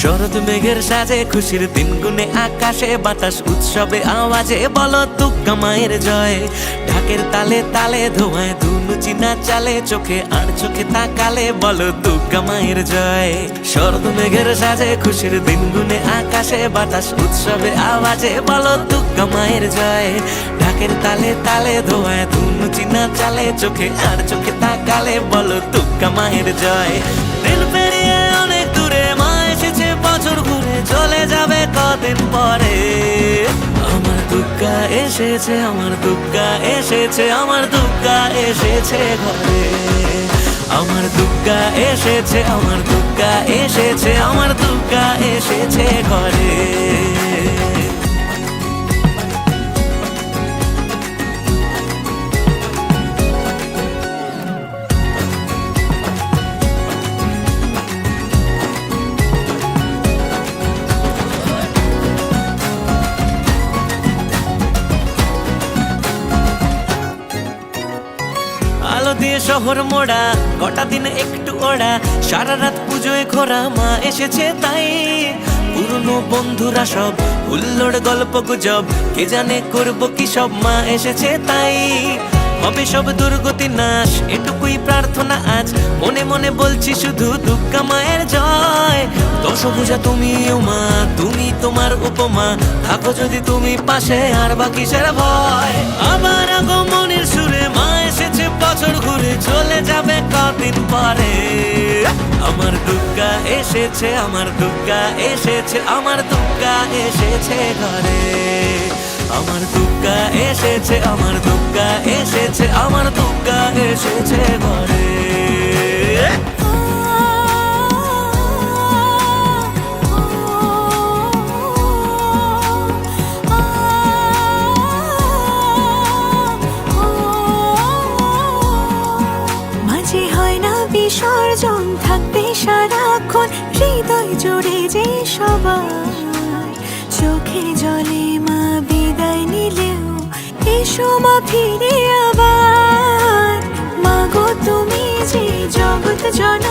শরৎ মেঘের সাজে, খুশির দিন গুনে আকাশে, বাতাস, উৎসবে, আওয়াজে বলো তুক্কা মায়ের জয়। ঢাকের তালে তালে, ধোঁয়ায় ধুনু, চিনা চালে, চোখে আর চোখে তাকালে বলো তুক্কা মায়ের জয়। শরৎ মেঘের সাজে, খুশির দিন গুনে আকাশে, বাতাস, উৎসবে, আওয়াজে বলো তুক্কা মায়ের জয়। ঢাকের তালে তালে, ধোঁয়ায় ধুনু, চিনা চালে, চোখে আর চোখে তাকালে বলো তুক্কা মায়ের জয়। দিন এসেছে, আমার দুগ্গা এসেছে, আমার দুগ্গা এসেছে ঘরে। আমার দুগ্গা এসেছে, আমার দুগ্গা এসেছে, আমার দুগ্গা এসেছে ঘরে। দিয়ে শহর মোড়া, কটা দিন একটু ওড়া। সারা রাত পুজোয় ঘোরা, মা এসেছে তাই। পুরনো বন্ধুরা সব, হুল্লোড় গল্প গুজব, কে জানে করব কি সব, মা এসেছে তাই। হবে সব দুর্গতি নাশ, এটুকুই প্রার্থনা আজ। মনে মনে বলছি শুধু দুর্গা মায়ের জয়। দশভুজা তুমি মা, তুমি তোমার উপমা। থাকো যদি তুমি পাশে, আর বাকি সেরা ভয়। আবার আগমনের সুরে মা বছর ঘুরে চলে যাবে কদিন পরে। আমার দুর্গা এসেছে, আমার দুর্গা এসেছে, আমার দুর্গা এসেছে ঘরে। আমার দুর্গা এসেছে, আমার দুর্গা এসেছে, আমার দুর্গা এসেছে ঘরে। হয় না বিসর্জন থাকবে সারাক্ষণ, হৃদয় জুড়ে যে সবাই চোখে জলে মা বিদায় নিলেও এসো মা ফিরে আবার। মাগো তুমি যে জগৎ জননী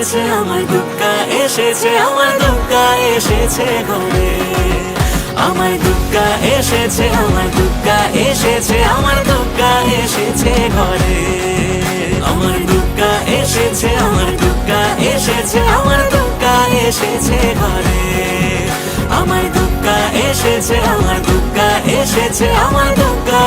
এসেছে আমার দুর্গা এসেছে আমার দুর্গা এসেছে ঘরে আমার দুর্গা এসেছে আমার দুর্গা এসেছে আমার দুর্গা এসেছে ঘরে আমার দুর্গা এসেছে আমার দুর্গা এসেছে আমার দুর্গা এসেছে ঘরে আমার দুর্গা এসেছে আমার দুর্গা এসেছে আমার দুর্গা